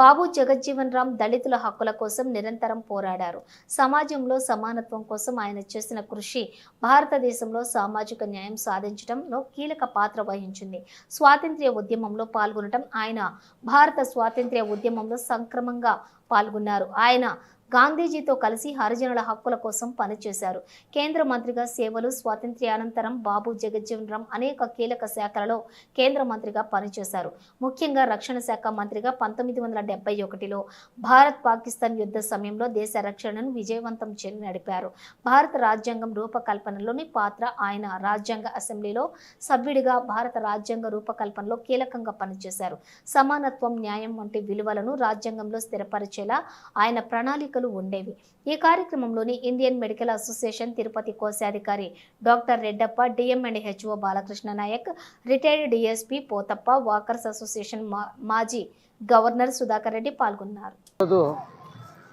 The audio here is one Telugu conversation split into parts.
బాబు జగజ్జీవన్ రామ్ దళితుల హక్కుల కోసం నిరంతరం పోరాడారు. సమాజంలో సమానత్వం కోసం ఆయన చేసిన కృషి భారతదేశంలో సామాజిక న్యాయం సాధించడంలో కీలక పాత్ర వహించింది. స్వాతంత్ర్య ఉద్యమంలో పాల్గొనడం ఆయన భారత స్వాతంత్ర్య ఉద్యమంలో సంక్రమంగా పాల్గొన్నారు. ఆయన గాంధీజీతో కలిసి హరిజనుల హక్కుల కోసం పనిచేశారు. కేంద్ర మంత్రిగా సేవలు స్వాతంత్ర్యానంతరం బాబు జగజ్జీవన్ రామ్ అనేక కీలక శాఖలలో కేంద్ర మంత్రిగా పనిచేశారు. ముఖ్యంగా రక్షణ శాఖ మంత్రిగా పంతొమ్మిది వందల డెబ్బై ఒకటిలో భారత్ పాకిస్తాన్ యుద్ధ సమయంలో దేశ రక్షణను విజయవంతం చేసి నడిపారు. భారత రాజ్యాంగం రూపకల్పనలోని పాత్ర ఆయన రాజ్యాంగ అసెంబ్లీలో సభ్యుడిగా భారత రాజ్యాంగ రూపకల్పనలో కీలకంగా పనిచేశారు. సమానత్వం న్యాయం వంటి విలువలను రాజ్యాంగంలో స్థిరపరిచేలా ఆయన ప్రణాళిక ప్రణాళికలు ఉండేవి. ఈ కార్యక్రమంలోని ఇండియన్ మెడికల్ అసోసియేషన్ తిరుపతి కోశాధికారి doctor Reddappa DM and HO Balakrishna Nayak retired DSP Pothappa walkers association మా- మాజీ గవర్నర్ సుధాకర్ రెడ్డి పాల్గొన్నారు.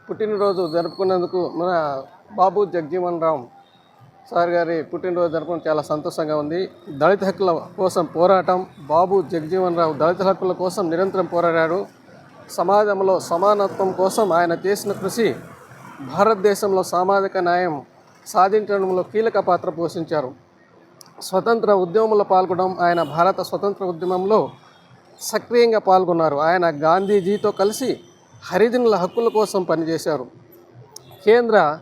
పుట్టినరోజు జరుపుకున్నందుకు మన బాబు జగజీవన్ రామ్ సార్ గారి పుట్టినరోజు జరపడం చాలా సంతోషంగా ఉంది. దళిత హక్కుల కోసం పోరాటం బాబు జగజీవన్ రావు దళిత హక్కుల కోసం నిరంతరం పోరాడాడు. సమాజంలో సమానత్వం కోసం ఆయన చేసిన కృషి భారతదేశంలో సామాజిక న్యాయం సాధించడంలో కీలక పాత్ర పోషించారు. స్వతంత్ర ఉద్యమంలో పాల్గొనడం ఆయన భారత స్వతంత్ర ఉద్యమంలో సక్రియంగా పాల్గొన్నారు. ఆయన గాంధీజీతో కలిసి హరిజనుల హక్కుల కోసం పనిచేశారు. కేంద్ర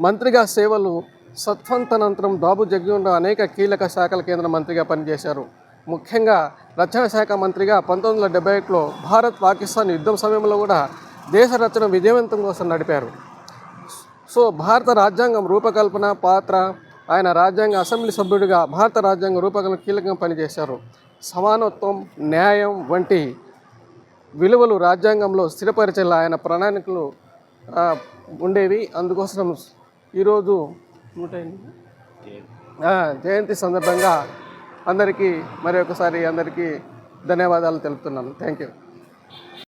మంత్రిగా సేవలు సత్వంతనంతరం డాబు జగ్గి ఉండడం అనేక కీలక శాఖల కేంద్ర మంత్రిగా పనిచేశారు. ముఖ్యంగా రక్షణ శాఖ మంత్రిగా పంతొమ్మిది వందల డెబ్బై ఒకటిలో భారత్ పాకిస్తాన్ యుద్ధం సమయంలో కూడా దేశ రచన విజయవంతం కోసం నడిపారు. సో భారత రాజ్యాంగం రూపకల్పన పాత్ర ఆయన రాజ్యాంగ అసెంబ్లీ సభ్యుడిగా భారత రాజ్యాంగ రూపకల్పన కీలకంగా పనిచేశారు. సమానత్వం న్యాయం వంటి విలువలు రాజ్యాంగంలో స్థిరపరిచేలా ఆయన ప్రణాళికలు ఉండేవి. అందుకోసం ఈరోజు జయంతి సందర్భంగా అందరికీ మరొకసారి అందరికీ ధన్యవాదాలు తెలుపుతున్నాను. Thank you.